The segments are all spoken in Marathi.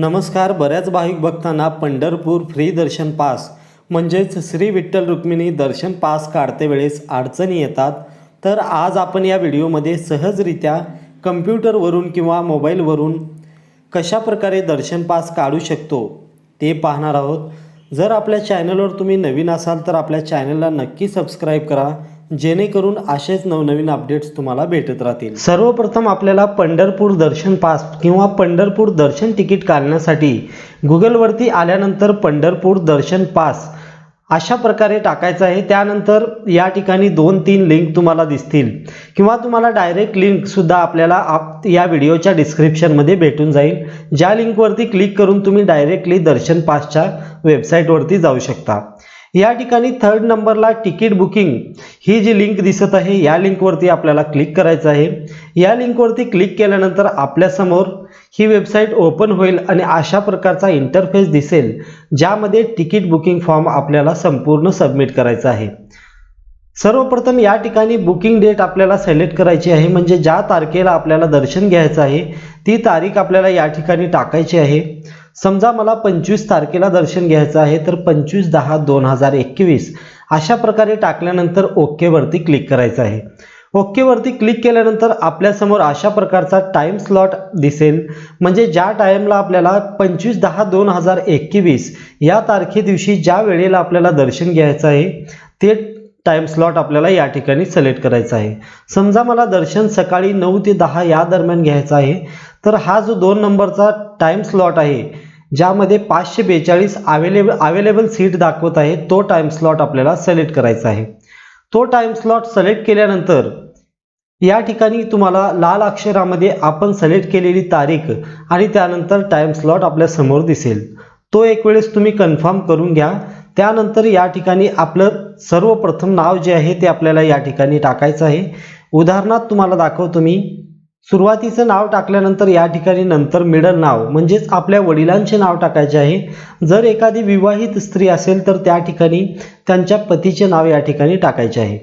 नमस्कार बऱ्याच भाविक भक्तांना पंढरपूर फ्री दर्शन पास. म्हणजेच श्री विठ्ठल रुक्मिणी दर्शन पास काढते वेळेस अडचणी येतात. तर आज आपण या व्हिडिओमध्ये सहजरित्या कम्प्युटरवरून किंवा मोबाईलवरून कशा प्रकारे दर्शन पास काढू शकतो ते पाहणार आहोत. जर आपल्या चॅनलवर तुम्ही नवीन असाल तर आपल्या चॅनलला नक्की सबस्क्राईब करा. जेणेकरून असेच नवनवीन अपडेट्स तुम्हाला भेटत राहतील. सर्वप्रथम आपल्याला पंढरपूर दर्शन पास किंवा पंढरपूर दर्शन तिकीट काढण्यासाठी गुगलवरती आल्यानंतर पंढरपूर दर्शन पास अशा प्रकारे टाकायचं आहे. त्यानंतर या ठिकाणी दोन तीन लिंक तुम्हाला दिसतील. किंवा तुम्हाला डायरेक्ट लिंकसुद्धा आपल्याला आप या व्हिडिओच्या डिस्क्रिप्शनमध्ये भेटून जाईल. ज्या लिंकवरती क्लिक करून तुम्ही डायरेक्टली दर्शन पासच्या वेबसाईटवरती जाऊ शकता. या ठिकाणी थर्ड नंबरला तिकीट बुकिंग ही जी लिंक दिसत आहे या लिंकवरती आपल्याला क्लिक करायचं आहे. या लिंकवरती क्लिक केल्यानंतर आपल्यासमोर ही वेबसाईट ओपन होईल आणि अशा प्रकारचा इंटरफेस दिसेल ज्यामध्ये तिकीट बुकिंग फॉर्म आपल्याला संपूर्ण सबमिट करायचा आहे. सर्वप्रथम या ठिकाणी बुकिंग डेट आपल्याला सिलेक्ट करायची आहे म्हणजे ज्या तारखेला आपल्याला दर्शन घ्यायचं आहे ती तारीख आपल्याला या ठिकाणी टाकायची आहे. समजा मला पंचवीस तारखेला दर्शन घ्यायचं आहे तर पंचवीस दहा दोन हजार एकवीस अशा प्रकारे टाकल्यानंतर ओकेवरती क्लिक करायचं आहे. ओकेवरती क्लिक केल्यानंतर आपल्यासमोर अशा प्रकारचा टाईम स्लॉट दिसेल. म्हणजे ज्या टाईमला आपल्याला पंचवीस दहा दोन हजार एकवीस या तारखे दिवशी ज्या वेळेला आपल्याला दर्शन घ्यायचं आहे ते टाईम स्लॉट आपल्याला या ठिकाणी सिलेक्ट करायचा आहे. समजा मला दर्शन सकाळी नऊ ते दहा या दरम्यान घ्यायचं आहे तर हा जो दोन नंबरचा टाईम स्लॉट आहे ज्यामध्ये पाचशे बेचाळीस अवेलेबल अवेलेबल सीट दाखवत आहे. तो टाईम स्लॉट आपल्याला सिलेक्ट करायचा आहे. तो टाईम स्लॉट सिलेक्ट केल्यानंतर या ठिकाणी तुम्हाला लाल अक्षरामध्ये आपण सिलेक्ट केलेली तारीख आणि त्यानंतर टाईम स्लॉट आपल्यासमोर दिसेल. तो एक वेळेस तुम्ही कन्फर्म करून घ्या. त्यानंतर या ठिकाणी आपलं सर्वप्रथम नाव जे आहे ते आपल्याला या ठिकाणी टाकायचं आहे. उदाहरणार्थ तुम्हाला दाखवतो मी. सुरुवातीचं नाव टाकल्यानंतर या ठिकाणी नंतर मिडल नाव म्हणजेच आपल्या वडिलांचे नाव टाकायचे आहे. जर एखादी विवाहित स्त्री असेल तर त्या ठिकाणी त्यांच्या पतीचे नाव या ठिकाणी टाकायचे आहे.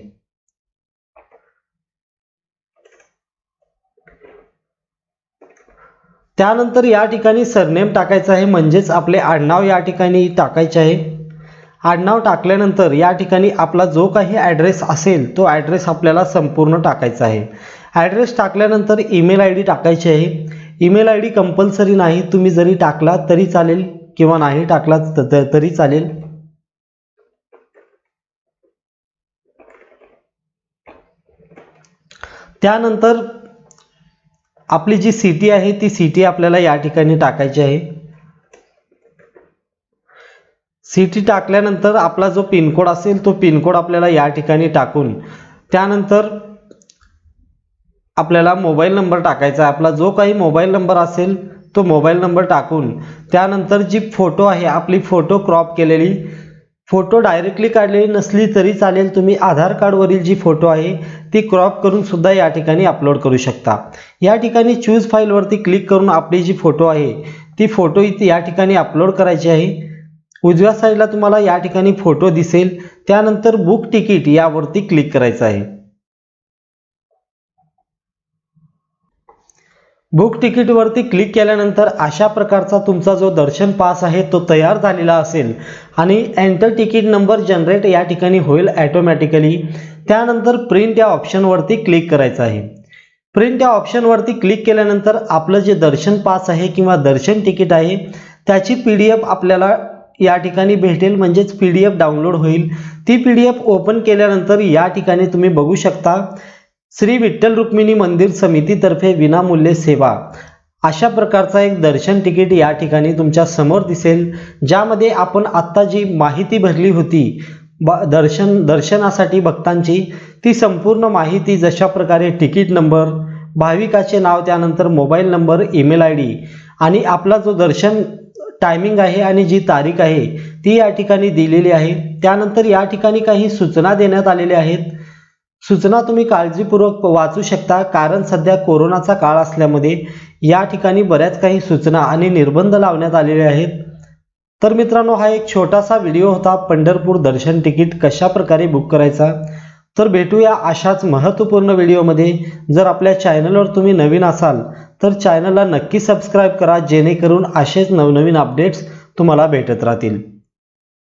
त्यानंतर या ठिकाणी सरनेम टाकायचं आहे म्हणजेच आपले आडनाव या ठिकाणी टाकायचे आहे. आडनाव टाकल्यानंतर या ठिकाणी आपला जो काही ॲड्रेस असेल तो ॲड्रेस आपल्याला संपूर्ण टाकायचा आहे. ॲड्रेस टाकल्यानंतर ईमेल आय डी टाकायची आहे. ईमेल आय डी कंपल्सरी नाही तुम्ही जरी टाकला तरी चालेल किंवा नाही टाकला तरी चालेल. त्यानंतर आपली जी सिटी आहे ती सिटी आपल्याला या ठिकाणी टाकायची आहे. सिटी टाकल्यानंतर आपला जो पिनकोड असेल तो पिनकोड आपल्याला या ठिकाणी टाकून त्यानंतर आपल्याला मोबाईल नंबर टाकायचा आहे. आपला जो काही मोबाईल नंबर असेल तो मोबाईल नंबर टाकून त्यानंतर जी फोटो आहे आपली फोटो क्रॉप केलेली फोटो डायरेक्टली काढलेली नसली तरी चालेल. तुम्ही आधार कार्डवरील जी फोटो आहे ती क्रॉप करून सुद्धा या ठिकाणी अपलोड करू शकता. या ठिकाणी चूज फाईलवरती क्लिक करून आपली जी फोटो आहे ती फोटो इथे या ठिकाणी अपलोड करायची आहे. उजव्या साईडला तुम्हाला या ठिकाणी फोटो दिसेल. त्यानंतर बुक तिकीट यावरती क्लिक करायचं आहे. बुक तिकीटवरती क्लिक केल्यानंतर अशा प्रकारचा तुमचा जो दर्शन पास आहे तो तयार झालेला असेल आणि एंटर तिकीट नंबर जनरेट या ठिकाणी होईल ॲटोमॅटिकली त्यानंतर प्रिंट या ऑप्शनवरती क्लिक करायचं आहे. प्रिंट या ऑप्शनवरती क्लिक केल्यानंतर आपलं जे दर्शन पास आहे किंवा दर्शन तिकीट आहे त्याची पी डी एफ आपल्याला या ठिकाणी भेटेल म्हणजेच पी डी एफ डाउनलोड होईल. ती पी डी एफ ओपन केल्यानंतर या ठिकाणी तुम्ही बघू शकता. श्री विठ्ठल रुक्मिणी मंदिर समितीतर्फे विनामूल्य सेवा. अशा प्रकारचा एक दर्शन तिकीट या ठिकाणी तुमच्यासमोर दिसेल ज्यामध्ये आपण आत्ता जी माहिती भरली होती ब दर्शन दर्शनासाठी भक्तांची ती संपूर्ण माहिती जशा प्रकारे तिकीट नंबर भाविकाचे नाव त्यानंतर mobile number email I D आणि आपला जो दर्शन टायमिंग आहे आणि जी तारीख आहे ती या ठिकाणी दिलेली आहे. त्यानंतर या ठिकाणी काही सूचना देण्यात आलेल्या आहेत. सूचना तुम्ही काळजीपूर्वक वाचू शकता कारण सध्या कोरोनाचा काळ असल्यामध्ये या ठिकाणी बऱ्याच काही सूचना आणि निर्बंध लावण्यात आलेले आहेत. तर मित्रांनो हा एक छोटासा व्हिडिओ होता पंढरपूर दर्शन तिकीट कशा प्रकारे बुक करायचा? तर भेटूया अशाच महत्त्वपूर्ण व्हिडिओमध्ये. जर आपल्या चॅनलवर तुम्ही नवीन असाल तर चॅनलला नक्की सबस्क्राईब करा जेणेकरून असेच नवनवीन अपडेट्स तुम्हाला भेटत राहतील.